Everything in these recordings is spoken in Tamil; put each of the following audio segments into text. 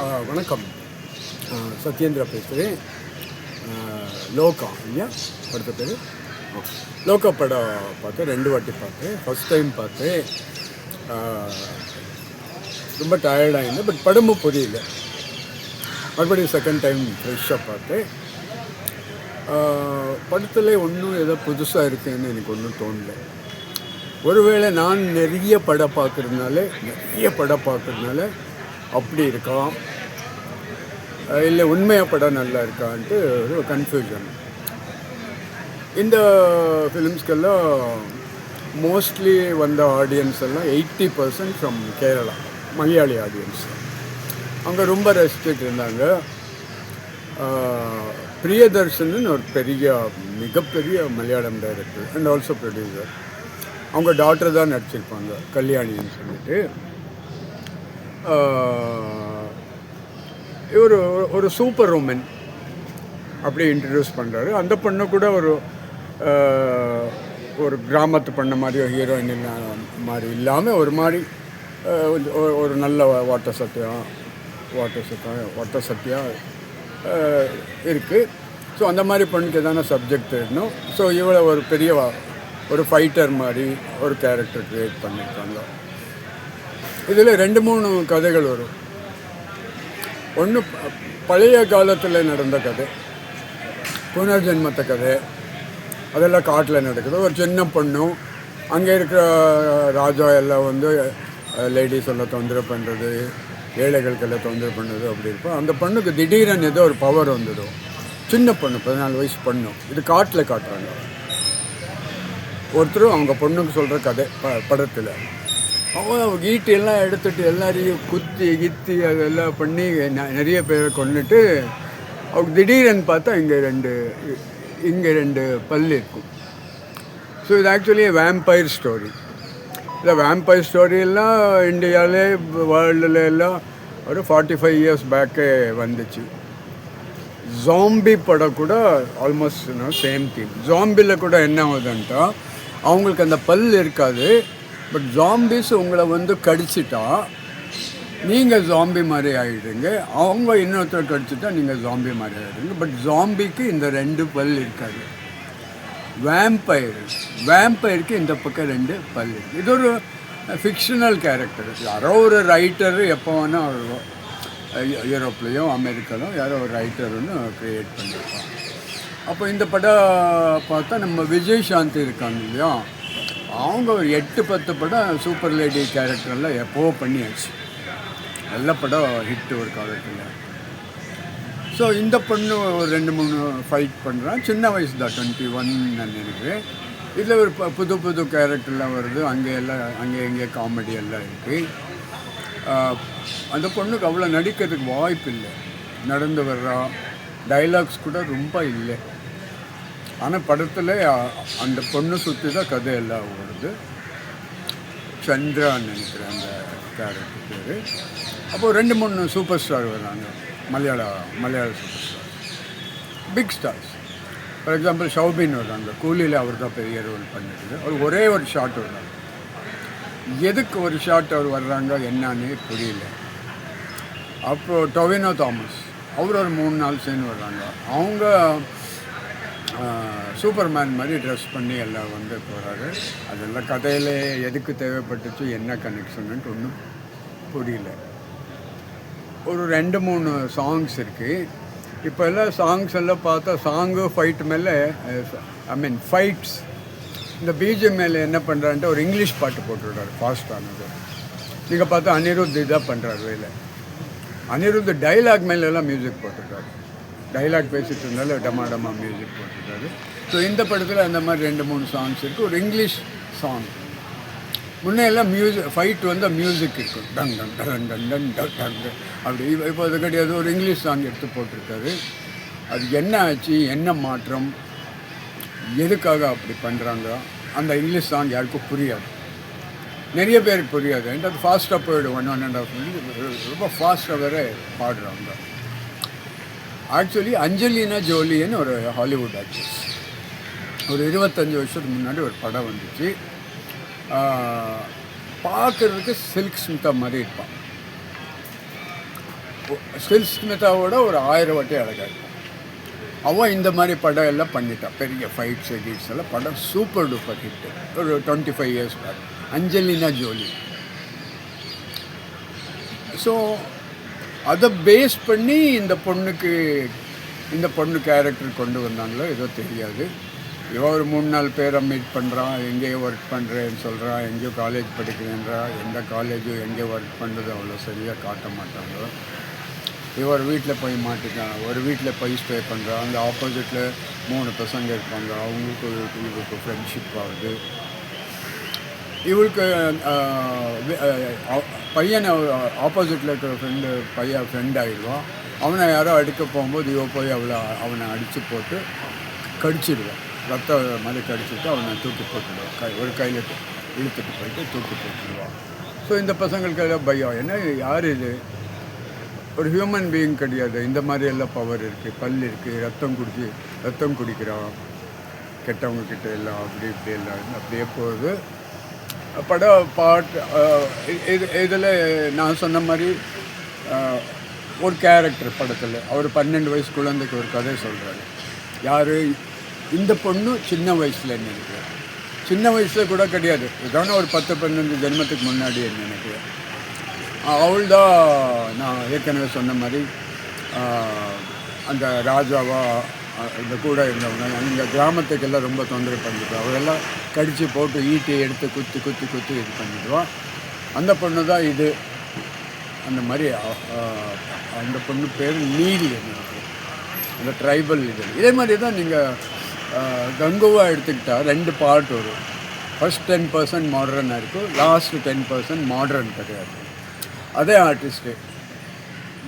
வணக்கம். சத்யேந்திரா பேசுகிறேன் லோகா இல்லையா? படத்து பேர். லோகா படம் பார்த்தேன் ரெண்டு வாட்டி பார்த்தேன். ஃபஸ்ட் டைம் பார்த்தேன். ரொம்ப டயர்டாக இருந்தேன் பட் படமும் புரியல. மறுபடியும் செகண்ட் டைம் ஃப்ரெஷ்ஷாக பார்த்தேன். படத்தில் ஒன்றும் ஏதோ புதுசாக இருக்குன்னு எனக்கு ஒன்றும் தோணல. ஒருவேளை நான் நிறைய படம் பார்க்குறதுனால நிறைய படம் பார்க்குறதுனால அப்படி இருக்கான் இல்லை உண்மையாக படம் நல்லா இருக்கான்ட்டு ஒரு கன்ஃபியூஷன் இந்த ஃபிலிம்ஸ்க்கெல்லாம் மோஸ்ட்லி வந்த ஆடியன்ஸ் எல்லாம் eighty percent from Kerala Malayali audience அங்கே ரொம்ப ரசிச்சுட்டு இருந்தாங்க. பிரியதர்ஷன் ஒரு பெரிய மிகப்பெரிய Malayalam director and also producer அவங்க டாக்டர் தான் நடிச்சிருப்பாங்க கல்யாணின்னு சொல்லிட்டு. இவர் ஒரு சூப்பர் உமன் அப்படி இன்ட்ரடியூஸ் பண்ணுறாரு அந்த பொண்ணு கூட ஒரு ஒரு கிராமத்து பண்ண மாதிரி ஹீரோயின் மாதிரி இல்லாமல் ஒரு மாதிரி ஒரு- நல்ல வாட்டர் சத்தியம் வாட்டர் சத்தியம் வாட்டர் சத்தியம் இருக்குது ஸோ அந்த மாதிரி பொண்ணுக்கு எதான சப்ஜெக்ட் இருந்தோம் ஸோ இவளை ஒரு பெரிய ஒரு ஃபைட்டர் மாதிரி ஒரு கேரக்டர் க்ரியேட் பண்ணியிருக்காங்க இதில் ரெண்டு மூணு கதைகள் வரும். ஒன்று பழைய காலத்தில் நடந்த கதை புனர்ஜென்மத்த கதை அதெல்லாம் காட்டில் நடக்குது. ஒரு சின்ன பொண்ணும் அங்கே இருக்கிற ராஜா எல்லாம் வந்து லேடிஸ் எல்லாம் தொந்தரவு பண்ணுறது ஏழைகளுக்கெல்லாம் தொந்தரவு பண்ணுறது அப்படி இருப்போம் அந்த பொண்ணுக்கு திடீரென்னு ஏதோ ஒரு பவர் வந்துடும். சின்ன பொண்ணு பதினாலு வயசு பொண்ணு இது காட்டில் காட்டுறாங்க. ஒருத்தரும் அவங்க பொண்ணுக்கு சொல்கிற கதை ப படத்தில். அவங்க ஈட்டு எல்லாம் எடுத்துட்டு எல்லாரையும் குத்தி கித்தி அதெல்லாம் பண்ணி நிறைய பேரை கொண்டுட்டு அவங்க திடீரென்னு பார்த்தா இங்கே ரெண்டு இங்கே ரெண்டு பல் இருக்கும். ஸோ இது ஆக்சுவலி வேம்பயர் ஸ்டோரி இந்த வேம்பயர் ஸ்டோரியெல்லாம் இந்தியாவிலே வேர்ல்டில் எல்லாம் ஒரு ஃபார்ட்டி ஃபைவ் இயர்ஸ் பேக்கே வந்துச்சு. ஜாம்பி படம் கூட ஆல்மோஸ்ட் சேம் தீம் ஜாம்பியில் கூட என்ன ஆகுதுன்ட்டா அவங்களுக்கு அந்த பல் இருக்காது. பட் ஜாம்பிஸ் உங்களை வந்து கடிச்சிட்டா நீங்கள் ஜாம்பி மாதிரி ஆகிடுங்க அவங்க இன்னொருத்தர் கடிச்சிட்டா நீங்கள் ஜாம்பி மாதிரி ஆகிடுங்க பட் ஜாம்பிக்கு இந்த ரெண்டு பல் இருக்காது. வேம்பயர் வேம்பயருக்கு இந்த பக்கம் ரெண்டு பல் இருக்குது இது ஒரு ஃபிக்ஷனல் கேரக்டர் யாரோ ஒரு ரைட்டர் எப்போ வேணால் யூரோப்லேயோ அமெரிக்காலோ யாரோ ஒரு ரைட்டர் ஒன்று க்ரியேட் பண்ணியிருப்பாங்க அப்போ இந்த படம் பார்த்தா நம்ம விஜய் சாந்தி இருக்காங்க இல்லையா? அவங்க ஒரு எட்டு பத்து படம் சூப்பர் லேடி கேரக்டரில் எப்போவோ பண்ணியாச்சு. நல்ல படம் ஹிட் ஒரு காலத்தில். ஸோ இந்த பொண்ணு ஒரு ரெண்டு மூணு ஃபைட் பண்ணுறான் சின்ன வயசு தான் டுவெண்ட்டி ஒன் நினைக்கிறேன். இதில் ஒரு ப- புது புது கேரக்டர்லாம் வருது. அங்கே எல்லாம் அங்கே இங்கே காமெடி எல்லாம் இருக்குது அந்த பொண்ணுக்கு அவ்வளோ நடிக்கிறதுக்கு வாய்ப்பு இல்லை. நடந்து வர்றா. டைலாக்ஸ் கூட ரொம்ப இல்லை. ஆனால் படத்தில் அந்த பொண்ணு சுற்றி தான் கதை எல்லாம் வருது சந்திரான்னு நினைக்கிறேன் அந்த கேரக்டர் பேர். அப்போது ரெண்டு மூணு சூப்பர் ஸ்டார் வராங்க. மலையாள மலையாள super star big stars for example Soubin வராங்க. கூலியில் அவர் தான் பெரிய ரோல் பண்ணிருக்கு அவர் ஒரே ஒரு ஷாட் வர்றாங்க எதுக்கு ஒரு ஷாட் அவர் வர்றாங்க என்னன்னு புரியல. அப்புறம் டொவினோ தாமஸ் அவர் ஒரு மூணு நாள் சேர்ந்து வர்றாங்க. அவங்க சூப்பர்மேன் மாதிரி ட்ரெஸ் பண்ணி எல்லாம் வந்து போகிறாரு அதெல்லாம் கதையில் எதுக்கு தேவைப்பட்டுச்சு என்ன கனெக்ஷனுன்ட்டு ஒன்றும் புரியல. ஒரு ரெண்டு மூணு சாங்ஸ் இருக்குது இப்போ எல்லாம் சாங்ஸ் எல்லாம் பார்த்தா சாங்கு ஃபைட் மேலே ஐ மீன் ஃபைட்ஸ் இந்த பிஜிஎம் மேலே என்ன பண்ணுறான்ட்டு ஒரு இங்கிலீஷ் பாட்டு போட்டுவிடுறாரு ஃபாஸ்டானது நீங்கள் பார்த்தா அனிருத் இதாக பண்ணுறாரு வேலை. அனிருத் டைலாக் மேலெல்லாம் மியூசிக் போட்டுருக்காரு. டைலாக் பேசிட்டு இருந்தாலும் டமா டமா மியூசிக் போட்டுருக்காரு ஸோ இந்த படத்தில் அந்த மாதிரி ரெண்டு மூணு சாங்ஸ் இருக்குது ஒரு இங்கிலீஷ் சாங் முன்னே எல்லாம் மியூசிக் ஃபைட் வந்து மியூசிக் இருக்கும். டங் டங் டன் டன் டன் டங் டங் அப்படி இப்போ- அது கிடையாது. ஒரு இங்கிலீஷ் சாங் எடுத்து போட்டிருக்காரு. அது என்ன ஆச்சு? என்ன மாற்றம்? எதுக்காக அப்படி பண்ணுறாங்க அந்த இங்கிலீஷ் சாங் யாருக்கும் புரியாது. நிறைய பேருக்கு புரியாது. அது ஃபாஸ்ட்டாக போயிடும். One one and half minute ரொம்ப ஃபாஸ்ட்டாக வேறு பாடுறாங்க. ஆக்சுவலி அஞ்சலினா ஜோலின்னு ஒரு ஹாலிவுட் ஆக்ட்ரஸ் ஒரு இருபத்தஞ்சி வருஷத்துக்கு முன்னாடி ஒரு படம் வந்துச்சு. பார்க்குறதுக்கு சில்க் ஸ்மிதா மாதிரி இருப்பான் சில்க் ஸ்மிதாவோட ஒரு ஆயிரம் வாட்டி அழகாக இருப்பான் அவன் இந்த மாதிரி படம் எல்லாம் பண்ணிட்டான் பெரிய ஃபைட்ஸ் எடிட்ஸ் எல்லாம். படம் சூப்பர் டூப்பர் ஹிட் ஒரு twenty five years back Angelina Jolie so அதை பேஸ் பண்ணி இந்த பொண்ணுக்கு இந்த பொண்ணு கேரக்டர் கொண்டு வந்தாங்களோ ஏதோ தெரியாது. இவன் ஒரு மூணு நாலு பேரை மீட் பண்ணுறான் எங்கேயோ ஒர்க் பண்ணுறேன்னு சொல்கிறான் எங்கேயோ காலேஜ் படிக்கிறேன்றா எந்த காலேஜும் எங்கே ஒர்க் பண்ணுறது அவ்வளோ சரியாக காட்ட மாட்டாங்க இவர் வீட்டில் போய் மாட்டிக்கான் ஒரு வீட்டில் போய் ஸ்டே பண்ணுறான் அந்த ஆப்போசிட்டில் மூணு பசங்க இருப்பாங்க அவங்களுக்கு இவருக்கு ஃப்ரெண்ட்ஷிப் ஆகுது. இவளுக்கு பையனை ஆப்போசிட்டில் இருக்கிற ஃப்ரெண்டு பையன் ஃப்ரெண்ட் ஆகிடுவான் அவனை யாரோ அடிக்க போகும்போது இவ போய் அவளை அவனை அடித்து போட்டு கடிச்சிடுவான். ரத்த மாதிரி கடிச்சிட்டு அவனை தூக்கி போட்டுடுவான். கை ஒரு கையில் இழுத்துட்டு போயிட்டு தூக்கி போட்டுடுவான். ஸோ இந்த பசங்களுக்கு எல்லாம் பயம். ஏன்னா யார் இது? ஒரு ஹியூமன் பீயிங் கிடையாது. இந்த மாதிரி எல்லாம் பவர் இருக்குது பல் இருக்குது ரத்தம் குடிச்சு ரத்தம் குடிக்கிறான். கெட்டவங்கக்கிட்ட எல்லாம் அப்படி இப்படி எல்லாம். அப்படியே போகுது. பட பாட் இது இதில் நான் சொன்ன மாதிரி ஒரு கேரக்டர் படத்தில் அவர் பன்னெண்டு வயசு குழந்தைக்கு ஒரு கதை சொல்கிறாரு யார்? இந்த பொண்ணு சின்ன வயசில் நினைக்கிறேன் சின்ன வயசில் கூட கிடையாது. இதான ஒரு பத்து பன்னெண்டு ஜென்மத்துக்கு முன்னாடி நினைக்கிறேன் அவள் தான் நான் ஏற்கனவே சொன்ன மாதிரி அந்த ராஜாவா இந்த கூட இருந்தவங்க இந்த கிராமத்துக்கெல்லாம் ரொம்ப தொந்தரவு பண்ணிட்டு அவளெல்லாம் கடித்து போட்டு ஈட்டி எடுத்து குத்தி குத்தி குத்தி இது பண்ணிடுவான் அந்த பொண்ணு தான் இது. அந்த மாதிரி அந்த பொண்ணு பேர் நீதி நினைக்கிறேன் அந்த ட்ரைபல் இது. இதே மாதிரி தான் நீங்கள் கங்குவா எடுத்துக்கிட்டால் ரெண்டு பார்ட் வரும். ஃபர்ஸ்ட் டென் பர்சன்ட் மாடர்னாக இருக்கும். லாஸ்ட் டென் பர்சன்ட் மாடர்ன் கிடையாது. அதே ஆர்டிஸ்ட்டு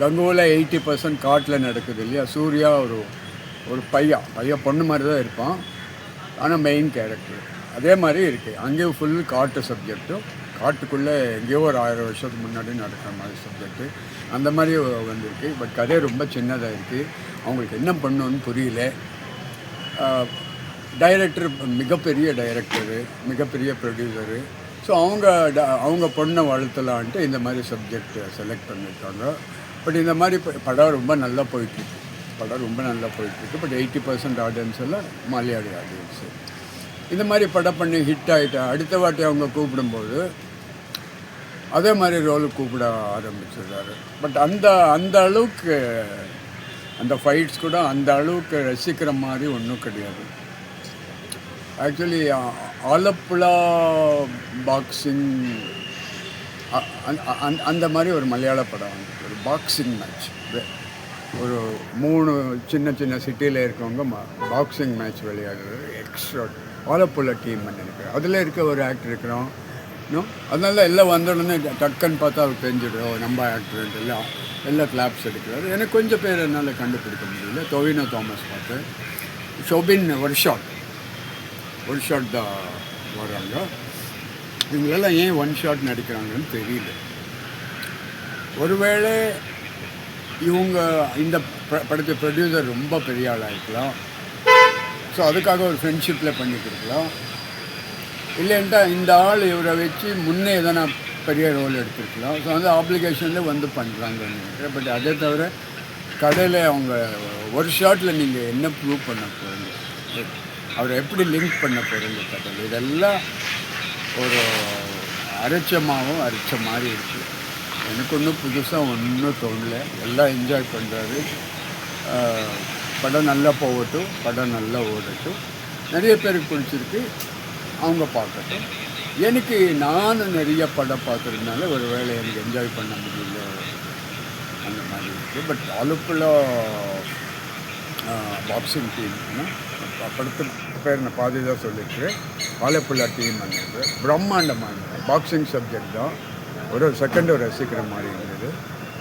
கங்குவில் எயிட்டி பர்சன்ட் காட்டில் நடக்குது இல்லையா? சூர்யா ஒரு ஒரு பையன். பையன் பொண்ணு மாதிரி தான் இருப்பான். ஆனால் மெயின் கேரக்டர் அதே மாதிரி இருக்குது அங்கேயும் ஃபுல் காட்டு சப்ஜெக்ட்டும் காட்டுக்குள்ளே எங்கேயோ ஒரு ஆயிரம் வருஷத்துக்கு முன்னாடி நடக்கிற மாதிரி சப்ஜெக்ட்டு அந்த மாதிரி வந்திருக்கு. பட் கதை ரொம்ப சின்னதாக இருக்குது அவங்களுக்கு என்ன பண்ணணும்னு புரியல. டைரக்டர் மிகப்பெரிய டைரக்டரு மிகப்பெரிய ப்ரொடியூசரு ஸோ அவங்க ட- அவங்க பொண்ணை வளர்த்தலான்ட்டு இந்த மாதிரி சப்ஜெக்ட் செலக்ட் பண்ணியிருக்காங்க பட் இந்த மாதிரி படம் ரொம்ப நல்லா போயிட்டுருக்கு படம் ரொம்ப நல்லா போயிட்டுருக்கு பட் எயிட்டி பர்சன்ட் ஆடியன்ஸ் எல்லாம் மலையாளி ஆடியன்ஸு இந்த மாதிரி படம் பண்ணி ஹிட் ஆகிட்டேன் அடுத்த வாட்டி அவங்க கூப்பிடும்போது அதே மாதிரி ரோல் கூப்பிட ஆரம்பிச்சிடுறாரு. பட் அந்த அந்த அளவுக்கு அந்த ஃபைட்ஸ் கூட அந்த அளவுக்கு ரசிக்கிற மாதிரி ஒன்றும் கிடையாது. ஆக்சுவலி ஆலப்புழா பாக்ஸிங் அந்த மாதிரி ஒரு மலையாள படம் வந்து ஒரு பாக்ஸிங் மேட்ச் ஒரு மூணு சின்ன சின்ன சிட்டியில் இருக்கவங்க பாக்ஸிங் மேட்ச் விளையாடுறது எக்ஸ்ட்ரா ஆலப்புழா டீம் நினைக்கிறேன். அதில் இருக்க ஒரு ஆக்டர் இருக்கிறோம். இன்னும் அதனால எல்லாம் வந்தோடனே டக்குன்னு பார்த்தா அவர் தெரிஞ்சிடும் நம்ம ஆக்டர் எல்லாம் எல்லாம் கிளாப்ஸ் எடுக்கிறாரு எனக்கு கொஞ்சம் பேர் என்னால் கண்டுபிடிக்க முடியல. டொவினோ தாமஸ் பார்த்து. ஷோபின் ஒரு ஷாட் ஒரு ஷாட் தான் வராங்க இவங்களெல்லாம் ஏன் ஒன் ஷாட் நடிக்கிறாங்கன்னு தெரியல. ஒருவேளை இவங்க இந்த ப- ப்ரொடியூசர் ரொம்ப பெரிய ஆளாக இருக்கலாம் ஸோ அதுக்காக ஒரு ஃப்ரெண்ட்ஷிப்பில் பண்ணி இல்லைன்ட்டா இந்த ஆள் இவரை வச்சு முன்னே எதனா பெரிய ரோல் எடுத்துருக்கலாம். ஸோ வந்து ஆப்ளிகேஷனில் வந்து பண்ணுறாங்கன்னு பட் அதே தவிர கடையில் அவங்க ஒரு ஷாட்டில் நீங்கள் என்ன ப்ரூவ் பண்ண போகிறீங்க அவரை எப்படி லிங்க் பண்ண போகிறீங்க கடையில்? இதெல்லாம் ஒரு அரைச்சமாகவும் அரைச்ச மாதிரி இருக்குது எனக்கு ஒன்றும் புதுசாக ஒன்றும் தோணல. எல்லாம் என்ஜாய் பண்ணுறாரு படம் நல்லா போகட்டும் படம் நல்லா ஓடட்டும். நிறைய பேருக்கு பிடிச்சிருக்கு. அவங்க பார்க்கட்டும். எனக்கு நானும் நிறைய படம் பார்க்குறதுனால ஒரு வேளை எனக்கு என்ஜாய் பண்ண முடியல. அந்த மாதிரி இருக்குது பட் அழுப்பில் பாக்ஸிங் டீம் படத்து பேர் நான் பாதி தான் சொல்லியிருக்கிறேன். ஆலப்புழா டீம் வந்து பிரம்மாண்டமான பாக்ஸிங் சப்ஜெக்ட் தான். ஒரு செகண்ட் ஒரு ரசிக்கிற மாதிரி இருந்தது.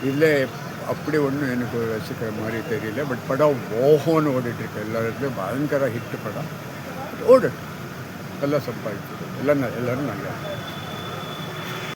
இதில் அப்படி ஒன்றும் எனக்கு ரசிக்கிற மாதிரி தெரியல. பட் படம் ஓஹோன்னு ஓடிட்டுருக்கு. எல்லாருக்கும் பயங்கர ஹிட் படம். ஓடட்டும். எல்லாம் சம்பாதிச்சது எல்லாம் ந- எல்லாரும் நல்லா